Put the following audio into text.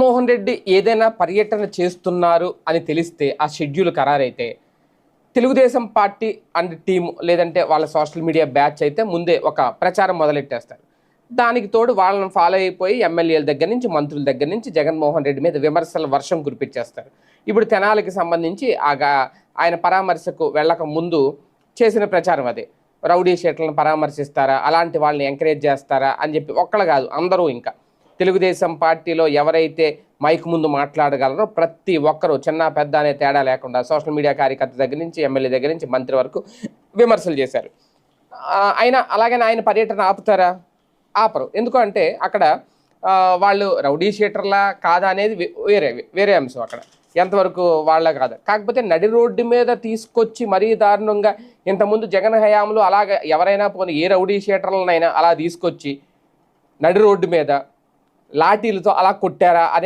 జగన్మోహన్ రెడ్డి ఏదైనా పర్యటన చేస్తున్నారు అని తెలిస్తే ఆ షెడ్యూల్ ఖరారైతే తెలుగుదేశం పార్టీ అండ్ టీం లేదంటే వాళ్ళ సోషల్ మీడియా బ్యాచ్ అయితే ముందే ఒక ప్రచారం మొదలెట్టేస్తారు. దానికి తోడు వాళ్ళని ఫాలో అయిపోయి ఎమ్మెల్యేల దగ్గర నుంచి మంత్రుల దగ్గర నుంచి జగన్మోహన్ రెడ్డి మీద విమర్శల వర్షం కురిపించేస్తారు. ఇప్పుడు తెనాలికి సంబంధించి ఆగా ఆయన పరామర్శకు వెళ్ళక ముందు చేసిన ప్రచారం అదే. రౌడీ షీట్లను పరామర్శిస్తారా? అలాంటి వాళ్ళని ఎంకరేజ్ చేస్తారా? అని చెప్పి ఒక్కళ్ళు కాదు అందరూ ఇంకా. తెలుగుదేశం పార్టీలో ఎవరైతే మైక్ ముందు మాట్లాడగలరో ప్రతి ఒక్కరూ చిన్న పెద్ద అనే తేడా లేకుండా సోషల్ మీడియా కార్యకర్త దగ్గర నుంచి ఎమ్మెల్యే దగ్గర నుంచి మంత్రి వరకు విమర్శలు చేశారు. ఆయన అలాగని ఆయన పర్యటన ఆపుతారా? ఆపరు. ఎందుకంటే అక్కడ వాళ్ళు రౌడీ షీటర్లా కాదా అనేది వే- వేరే వేరే అంశం అక్కడ. ఎంతవరకు వాళ్ళ కాదు. కాకపోతే నడి రోడ్డు మీద తీసుకొచ్చి మరీ దారుణంగా ఇంతకుముందు జగన్ హయాంలో అలాగ ఎవరైనా పోనీ ఏ రౌడీ షీటర్లనైనా అలా తీసుకొచ్చి నడి రోడ్డు మీద లాఠీలతో అలా కొట్టారా అనే